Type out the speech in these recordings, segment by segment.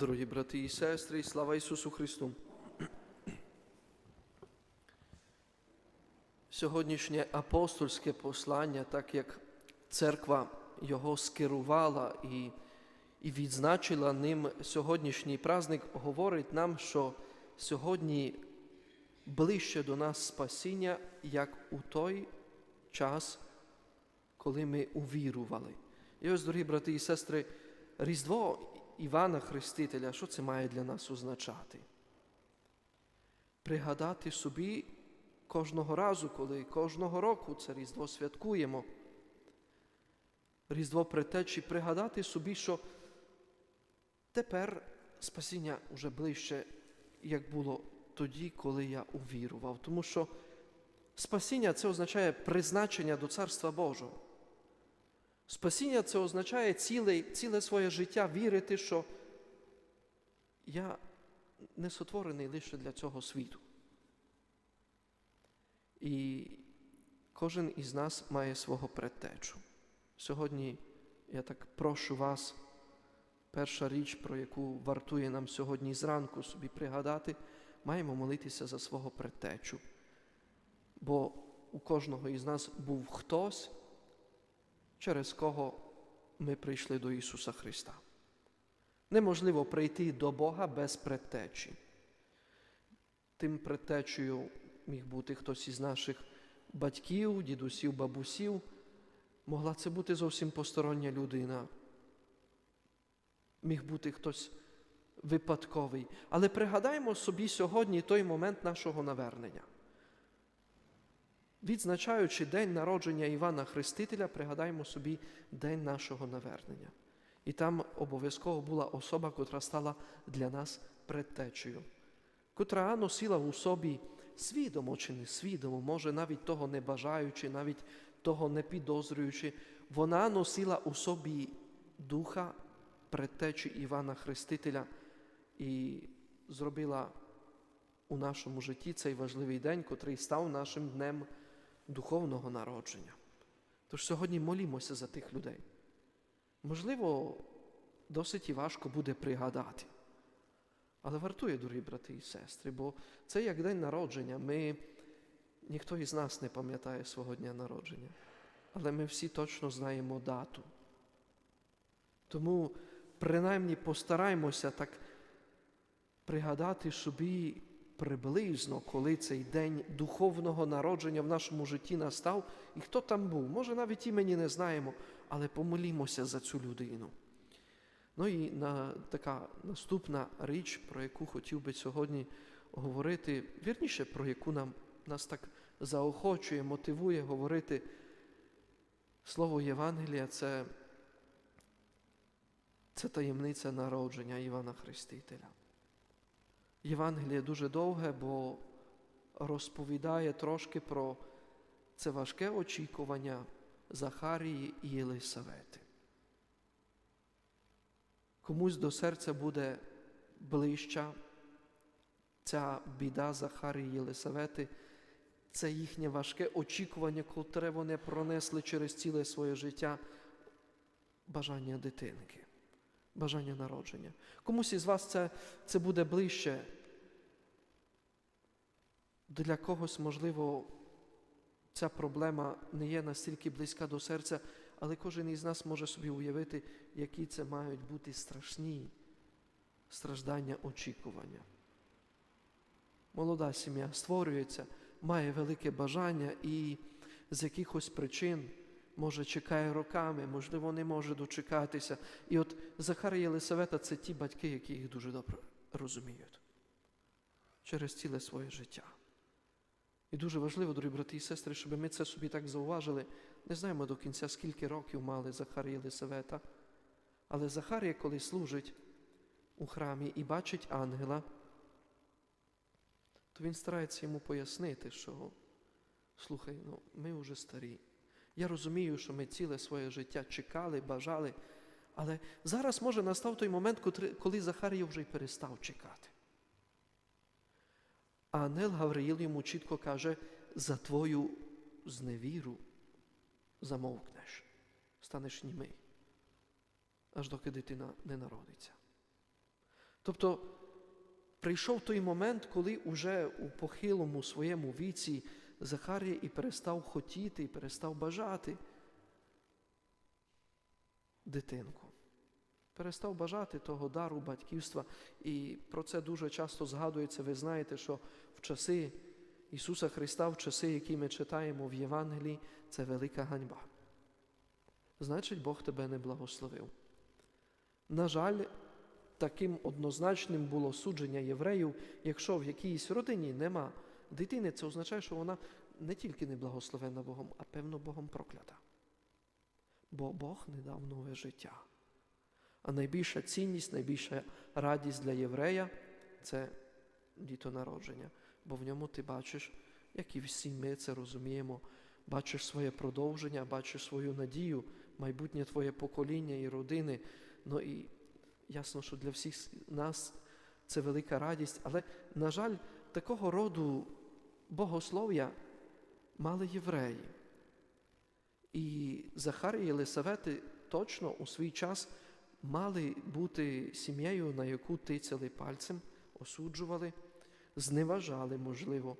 Дорогі брати і сестри, слава Ісусу Христу! Сьогоднішнє апостольське послання, так як церква його скерувала і, і відзначила ним сьогоднішній праздник, говорить нам, що сьогодні ближче до нас спасіння, як у той час, коли ми увірували. І ось, дорогі брати і сестри, Різдво Івана Хрестителя, що це має для нас означати? Пригадати собі кожного разу, коли кожного року це Різдво святкуємо. Різдво притечі, пригадати собі, що тепер спасіння вже ближче, як було тоді, коли я увірував. Тому що спасіння це означає призначення до Царства Божого. Спасіння це означає ціле, ціле своє життя вірити, що я не сотворений лише для цього світу. І кожен із нас має свого предтечу. Сьогодні я так прошу вас, перша річ, про яку вартує нам сьогодні зранку собі пригадати, маємо молитися за свого предтечу. Бо у кожного із нас був хтось, через кого ми прийшли до Ісуса Христа. Неможливо прийти до Бога без предтечі. Тим предтечею міг бути хтось із наших батьків, дідусів, бабусів. Могла це бути зовсім постороння людина. Міг бути хтось випадковий. Але пригадаймо собі сьогодні той момент нашого навернення. Відзначаючи день народження Івана Хрестителя, пригадаємо собі день нашого навернення. І там обов'язково була особа, котра стала для нас предтечею, котра носила у собі свідомо чи не свідомо, може навіть того не бажаючи, навіть того не підозрюючи, вона носила у собі духа предтечі Івана Хрестителя і зробила у нашому житті цей важливий день, котрий став нашим днем духовного народження. Тож сьогодні молімося за тих людей. Можливо, досить і важко буде пригадати. Але вартує, дорогі брати і сестри, бо це як день народження. Ми, Ніхто із нас не пам'ятає свого дня народження, але ми всі точно знаємо дату. Тому принаймні постараймося так пригадати собі приблизно, коли цей день духовного народження в нашому житті настав, і хто там був. Може, навіть імені не знаємо, але помолімося за цю людину. Ну і на, така наступна річ, про яку хотів би сьогодні говорити, вірніше, про яку нам, нас так заохочує, мотивує говорити слово Євангелія, це, це таємниця народження Івана Хрестителя. Євангеліє дуже довге, бо розповідає трошки про це важке очікування Захарії і Єлисавети. Комусь до серця буде ближча ця біда Захарії і Єлисавети, це їхнє важке очікування, котре вони пронесли через ціле своє життя, бажання дитинки бажання народження. Комусь із вас це, це буде ближче. Для когось, можливо, ця проблема не є настільки близька до серця, але кожен із нас може собі уявити, які це мають бути страшні страждання очікування. Молода сім'я створюється, має велике бажання і з якихось причин може, чекає роками, можливо, не може дочекатися. І от Захар і Єлисавета це ті батьки, які їх дуже добре розуміють через ціле своє життя. І дуже важливо, дорогі брати і сестри, щоб ми це собі так зауважили. Не знаємо до кінця, скільки років мали Захар і Єлисавета. Але Захарія, коли служить у храмі і бачить ангела, то він старається йому пояснити, що слухай, ну, ми вже старі. Я розумію, що ми ціле своє життя чекали, бажали, але зараз може настав той момент, коли Захарія вже й перестав чекати. А Ангел Гавриїл йому чітко каже, за твою зневіру замовкнеш, станеш німий, аж доки дитина не народиться. Тобто прийшов той момент, коли уже у похилому своєму віці Захарія і перестав хотіти, і перестав бажати дитинку. Перестав бажати того дару батьківства. І про це дуже часто згадується. Ви знаєте, що в часи Ісуса Христа, в часи, які ми читаємо в Євангелії, це велика ганьба. Значить, Бог тебе не благословив. На жаль, таким однозначним було судження євреїв, якщо в якійсь родині нема дитини, це означає, що вона не тільки не благословена Богом, а певно Богом проклята. Бо Бог не дав нове життя. А найбільша цінність, найбільша радість для єврея це дітонародження. Бо в ньому ти бачиш, як і всі ми це розуміємо, бачиш своє продовження, бачиш свою надію, майбутнє твоє покоління і родини. Ну і ясно, що для всіх нас це велика радість, але, на жаль, такого роду богослов'я мали євреї. І Захарія і Єлисавети точно у свій час мали бути сім'єю, на яку тицяли пальцем, осуджували, зневажали, можливо,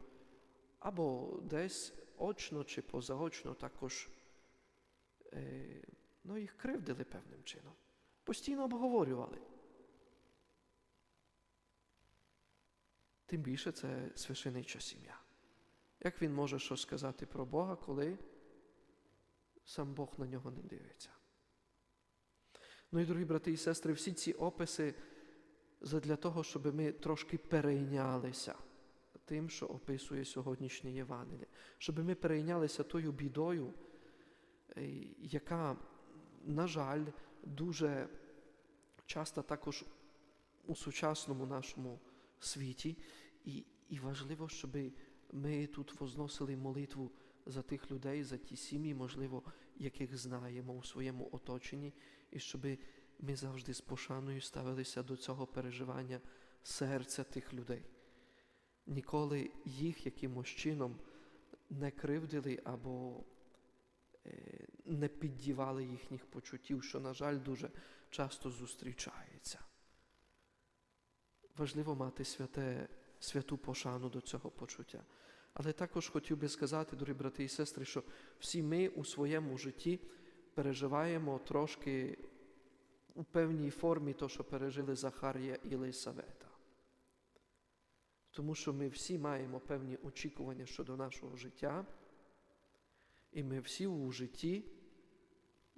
або десь очно чи позаочно також е, ну, їх кривдили певним чином. Постійно обговорювали. Тим більше це священича сім'я. Як він може щось сказати про Бога, коли сам Бог на нього не дивиться? Ну і, дорогі брати і сестри, всі ці описи для того, щоб ми трошки перейнялися тим, що описує сьогоднішнє Євангеліє, щоб ми перейнялися тою бідою, яка, на жаль, дуже часто також у сучасному нашому світі, і, і важливо, щоб ми тут возносили молитву за тих людей, за ті сім'ї, можливо, яких знаємо у своєму оточенні, і щоб ми завжди з пошаною ставилися до цього переживання серця тих людей. Ніколи їх якимось чином не кривдили або не піддівали їхніх почуттів, що, на жаль, дуже часто зустрічається. Важливо мати святе, святу пошану до цього почуття. Але також хотів би сказати, дорогі брати і сестри, що всі ми у своєму житті переживаємо трошки у певній формі то, що пережили Захарія і Лисавета. Тому що ми всі маємо певні очікування щодо нашого життя, і ми всі у житті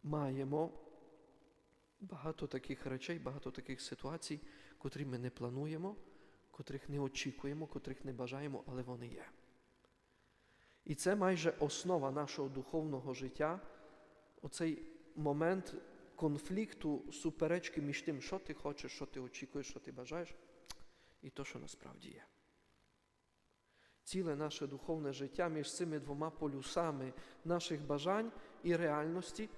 маємо багато таких речей, багато таких ситуацій, котрі ми не плануємо, котрих не очікуємо, котрих не бажаємо, але вони є. І це майже основа нашого духовного життя, оцей момент конфлікту, суперечки між тим, що ти хочеш, що ти очікуєш, що ти бажаєш, і то, що насправді є. Ціле наше духовне життя між цими двома полюсами наших бажань і реальності,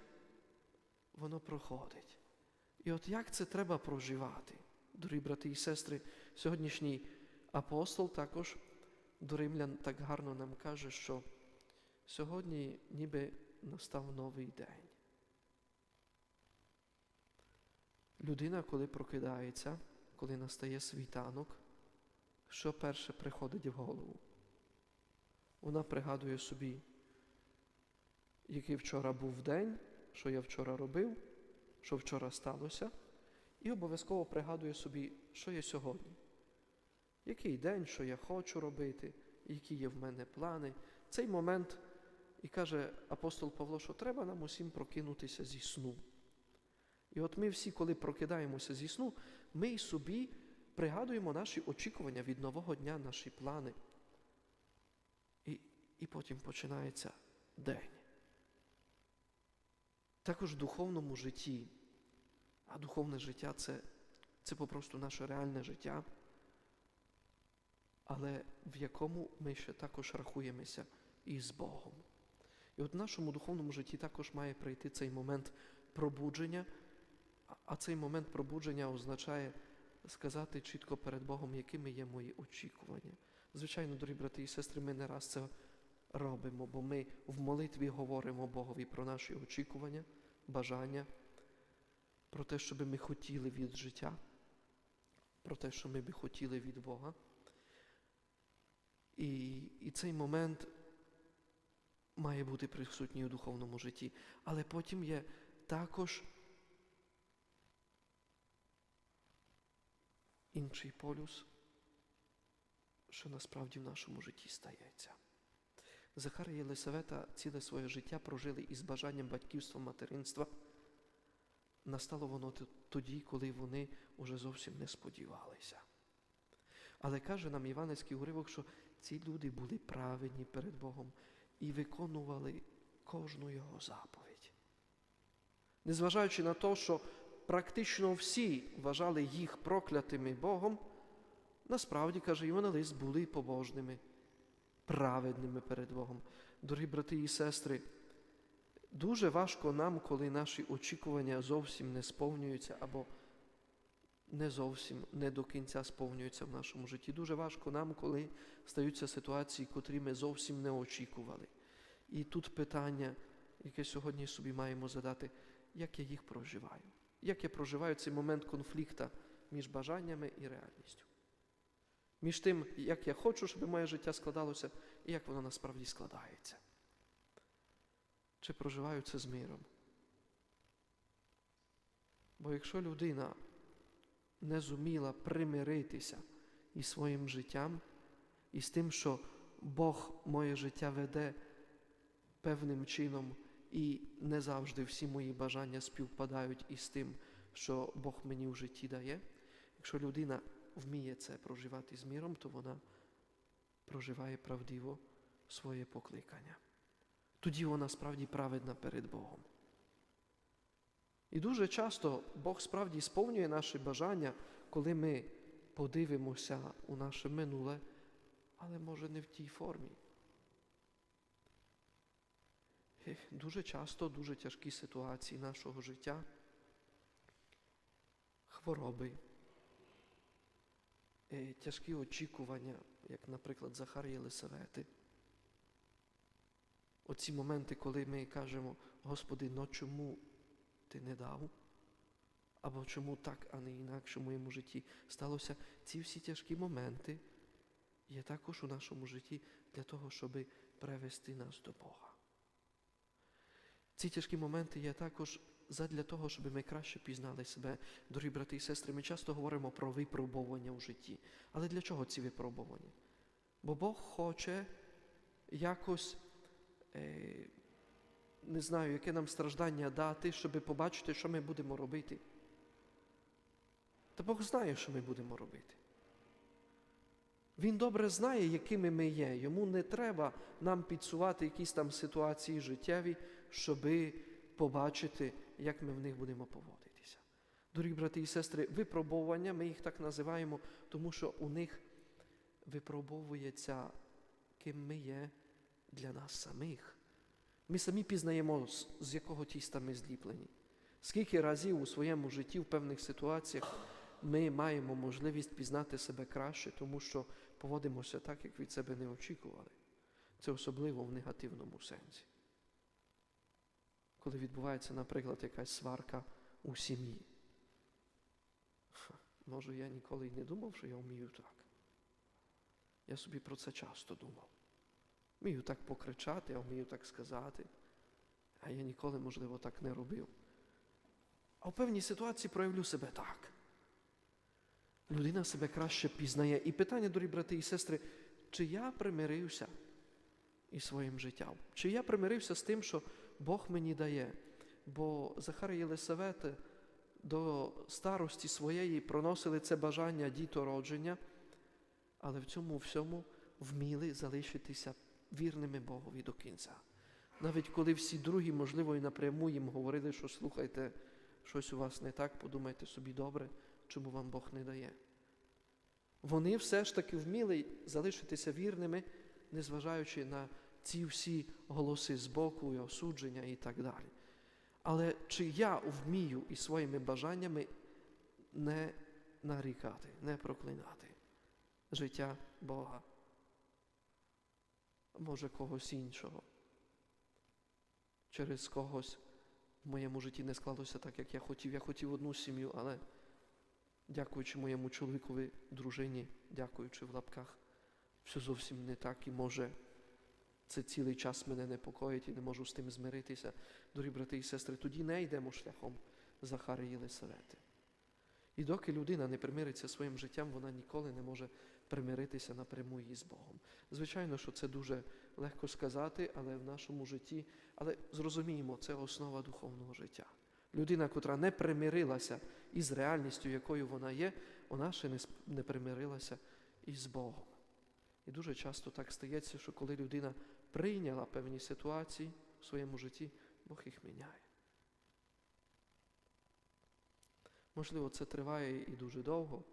воно проходить. І от як це треба проживати, дорогі брати і сестри, сьогоднішній апостол також до римлян так гарно нам каже, що сьогодні ніби настав новий день. Людина, коли прокидається, коли настає світанок, що перше приходить в голову? Вона пригадує собі, який вчора був день, що я вчора робив, що вчора сталося, і обов'язково пригадує собі, що є сьогодні. Який день, що я хочу робити, які є в мене плани. Цей момент, і каже апостол Павло, що треба нам усім прокинутися зі сну. І от ми всі, коли прокидаємося зі сну, ми й собі пригадуємо наші очікування від нового дня, наші плани. І, І потім починається день. Також в духовному житті, а духовне життя це, це попросту наше реальне життя, але в якому ми ще також рахуємося із Богом. І от в нашому духовному житті також має прийти цей момент пробудження, а цей момент пробудження означає сказати чітко перед Богом, якими є мої очікування. Звичайно, дорогі брати і сестри, ми не раз це робимо, бо ми в молитві говоримо Богові про наші очікування, бажання, про те, що би ми хотіли від життя. про те, що ми би хотіли від Бога. І, і цей момент має бути присутній у духовному житті. Але потім є також інший полюс, що насправді в нашому житті стається. Захар і Єлисавета ціле своє життя прожили із бажанням батьківства материнства. Настало воно тоді, коли вони уже зовсім не сподівалися. Але каже нам Іванецький уривок, що ці люди були праведні перед Богом і виконували кожну його заповідь. Незважаючи на те, що практично всі вважали їх проклятими Богом, насправді, каже Івангелист, були побожними, праведними перед Богом. Дорогі брати і сестри, дуже важко нам, коли наші очікування зовсім не сповнюються або не зовсім не до кінця сповнюються в нашому житті. Дуже важко нам, коли стаються ситуації, котрі ми зовсім не очікували. І тут питання, яке сьогодні собі маємо задати, як я їх проживаю, як я проживаю цей момент конфлікту між бажаннями і реальністю. Між тим, як я хочу, щоб моє життя складалося, і як воно насправді складається. Чи проживаю це з миром? Бо якщо людина не зуміла примиритися із своїм життям, і з тим, що Бог моє життя веде певним чином, і не завжди всі мої бажання співпадають із тим, що Бог мені в житті дає. Якщо людина вміє це проживати з міром, то вона проживає правдиво своє покликання. Тоді вона справді праведна перед Богом. І дуже часто Бог справді сповнює наші бажання, коли ми подивимося у наше минуле, але може не в тій формі. Дуже часто дуже тяжкі ситуації нашого життя, хвороби, е, тяжкі очікування, як, наприклад, Захар Єлисавети. Оці моменти, коли ми кажемо, Господи, ну чому ти не дав? Або чому так, а не інакше в моєму житті сталося? Ці всі тяжкі моменти є також у нашому житті для того, щоб привести нас до Бога. Ці тяжкі моменти є також задля того, щоб ми краще пізнали себе. Дорогі брати і сестри, ми часто говоримо про випробування у житті. Але для чого ці випробування? Бо Бог хоче якось, е, не знаю, яке нам страждання дати, щоб побачити, що ми будемо робити. Та Бог знає, що ми будемо робити. Він добре знає, якими ми є. Йому не треба нам підсувати якісь там ситуації життєві, щоби побачити, як ми в них будемо поводитися. Дорогі брати і сестри, випробування, ми їх так називаємо, тому що у них випробовується, ким ми є для нас самих. Ми самі пізнаємо, з- якого тіста ми зліплені. Скільки разів у своєму житті в певних ситуаціях ми маємо можливість пізнати себе краще, тому що поводимося так, як від себе не очікували. Це особливо в негативному сенсі. Коли відбувається, наприклад, якась сварка у сім'ї. Може, я ніколи й не думав, що я вмію так. Я собі про це часто думав. Вмію так покричати, а вмію так сказати. А я ніколи, можливо, так не робив. А в певній ситуації проявлю себе так. Людина себе краще пізнає. І питання, дорогі брати і сестри, чи я примирився із своїм життям? Чи я примирився з тим, що Бог мені дає? Бо Захар і Єлисавети до старості своєї проносили це бажання дітородження, але в цьому всьому вміли залишитися вірними Богові до кінця. Навіть коли всі другі, можливо, і напряму їм говорили, що слухайте, щось у вас не так, подумайте собі добре, чому вам Бог не дає. Вони все ж таки вміли залишитися вірними, незважаючи на ці всі голоси збоку і осудження і так далі. Але чи я вмію із своїми бажаннями не нарікати, не проклинати життя Бога, може когось іншого, через когось в моєму житті не склалося так, як я хотів. Я хотів одну сім'ю, але дякуючи моєму чоловікові, дружині, дякуючи в лапках, все зовсім не так і може. Це цілий час мене непокоїть і не можу з тим змиритися. Дорогі брати і сестри, тоді не йдемо шляхом Захарії Єлисавети. І доки людина не примириться своїм життям, вона ніколи не може примиритися напряму із Богом. Звичайно, що це дуже легко сказати, але в нашому житті, але зрозуміємо, це основа духовного життя. Людина, котра не примирилася із реальністю, якою вона є, вона ще не примирилася із Богом. І дуже часто так стається, що коли людина прийняла певні ситуації в своєму житті, Бог їх міняє. Можливо, це триває і дуже довго,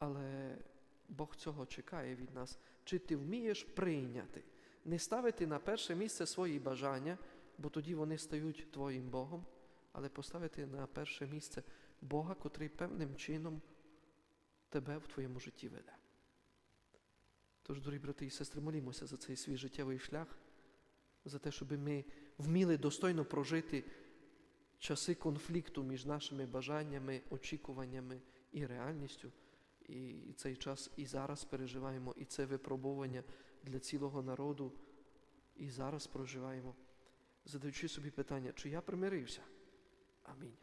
але Бог цього чекає від нас. Чи ти вмієш прийняти, не ставити на перше місце свої бажання, бо тоді вони стають твоїм Богом, але поставити на перше місце Бога, котрий певним чином тебе в твоєму житті веде. Тож, дорогі брати і сестри, молімося за цей свій життєвий шлях, за те, щоб ми вміли достойно прожити часи конфлікту між нашими бажаннями, очікуваннями і реальністю. І цей час і зараз переживаємо, і це випробування для цілого народу, і зараз проживаємо, задаючи собі питання, чи я примирився? Амінь.